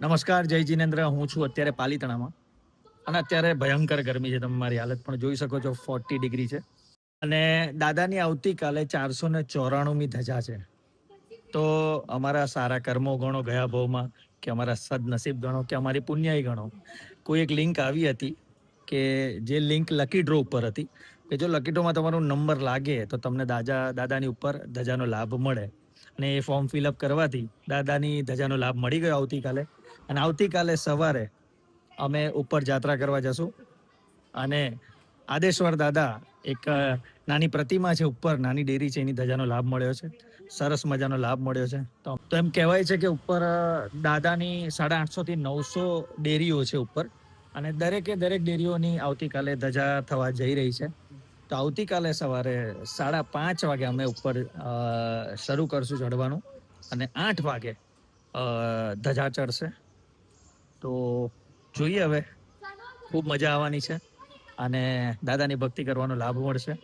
નમસ્કાર, જય જીનેન્દ્ર. હું છું અત્યારે પાલીતાણામાં. અને અત્યારે ભયંકર ગરમી છે. તમે મારી હાલત પણ જોઈ શકો છો. ફોર્ટી ડિગ્રી છે. અને દાદાની આવતીકાલે ચારસો ને ચોરાણુંમી ધજા છે. તો અમારા સારા કર્મો ગણો, ગયા ભાવમાં, કે અમારા સદનસીબ ગણો, કે અમારી પુણ્યાઈ ગણો. કોઈ એક લિંક આવી હતી કે જે લિંક લકી ડ્રો ઉપર હતી, કે જો લકી ડ્રોમાં તમારો નંબર લાગે, તો તમને દાદા દાદાની ઉપર ધજાનો લાભ મળે. અને એ ફોર્મ ફિલઅપ કરવાથી દાદાની ધજાનો લાભ મળી ગયો આવતીકાલે. અને આવતીકાલે સવારે અમે ઉપર જાત્રા કરવા જશું. અને આદેશ્વર દાદા એક નાની પ્રતિમા છે ઉપર, નાની ડેરી છે, એની ધજાનો લાભ મળ્યો છે. સરસ મજાનો લાભ મળ્યો છે. તો એમ કહેવાય છે કે ઉપર દાદાની સાડા આઠસોથી નવસો ડેરીઓ છે ઉપર. અને દરેકે દરેક ડેરીઓની આવતીકાલે ધજા થવા જઈ રહી છે. તો આવતીકાલે સવારે સાડા પાંચ વાગે અમે ઉપર શરૂ કરશું ચડવાનું અને આઠ વાગે ધજા ચડશે. તો જોઈએ હવે. ખૂબ મજા આવવાની છે. અને દાદાની ભક્તિ કરવાનો લાભ મળશે.